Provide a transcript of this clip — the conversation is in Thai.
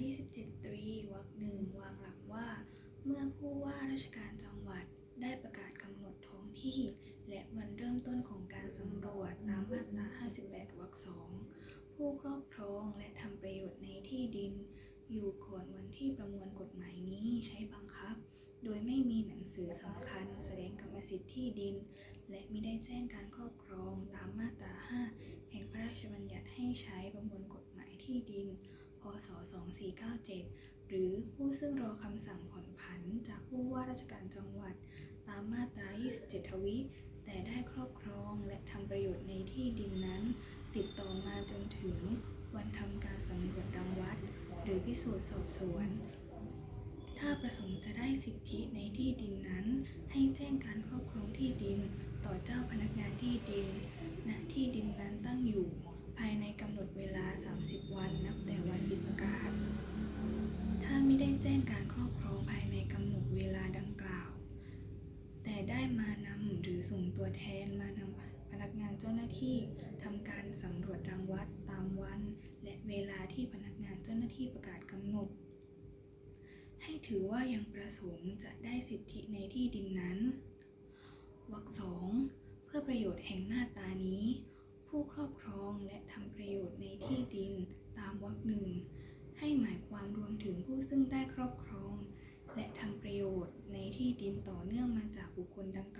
7 ตรีวรรคหนึ่งวางหลักว่า เมื่อผู้ว่าราชการจังหวัดได้ประกาศกำหนดท้องที่ และวันเริ่มต้นของการสำรวจตามมาตรา 58 วรรคสองผู้ครอบครองและทำประโยชน์ในที่ดิน อยู่ก่อนวันที่ประมวลกฎหมายนี้ใช้บังคับ โดยไม่มีหนังสือสำคัญแสดงกรรมสิทธิ์ที่ดิน และไม่ได้แจ้งการครอบครองตามมาตรา 5 แห่งพระราชบัญญัติให้ใช้ประมวลกฎหมายที่ดิน พศ 2497 หรือผู้ซึ่งรอคำสั่งผ่อนผันจากผู้ว่าราชการจังหวัด ตามมาตรา 27 ทวิแต่ได้ครอบครองและทำประโยชน์ในที่ดินนั้น ติดต่อมาจนถึงวันทำการสำรวจรังวัด หรือพิสูจน์สอบสวน ถ้าประสงค์จะได้สิทธิในที่ดินนั้น ให้แจ้งการครอบครองที่ดินต่อเจ้าพนักงานที่ดินณที่ดินนั้น มานำหรือส่งตัวแทนมานำพนักงานเจ้าหน้าที่ทำการสำรวจรังวัดตามวัน และเวลาที่พนักงานเจ้าหน้าที่ประกาศกำหนด ให้ถือว่ายังประสงค์จะได้สิทธิในที่ดินนั้นวรรคสองเพื่อประโยชน์แห่งหน้าตานี้ ผู้ครอบครองและทำประโยชน์ในที่ดินตามวรรคหนึ่งให้หมายความรวมถึงผู้ซึ่งได้ครอบครอง ที่ดินต่อเนื่องมาจากบุคคลดังกล่าว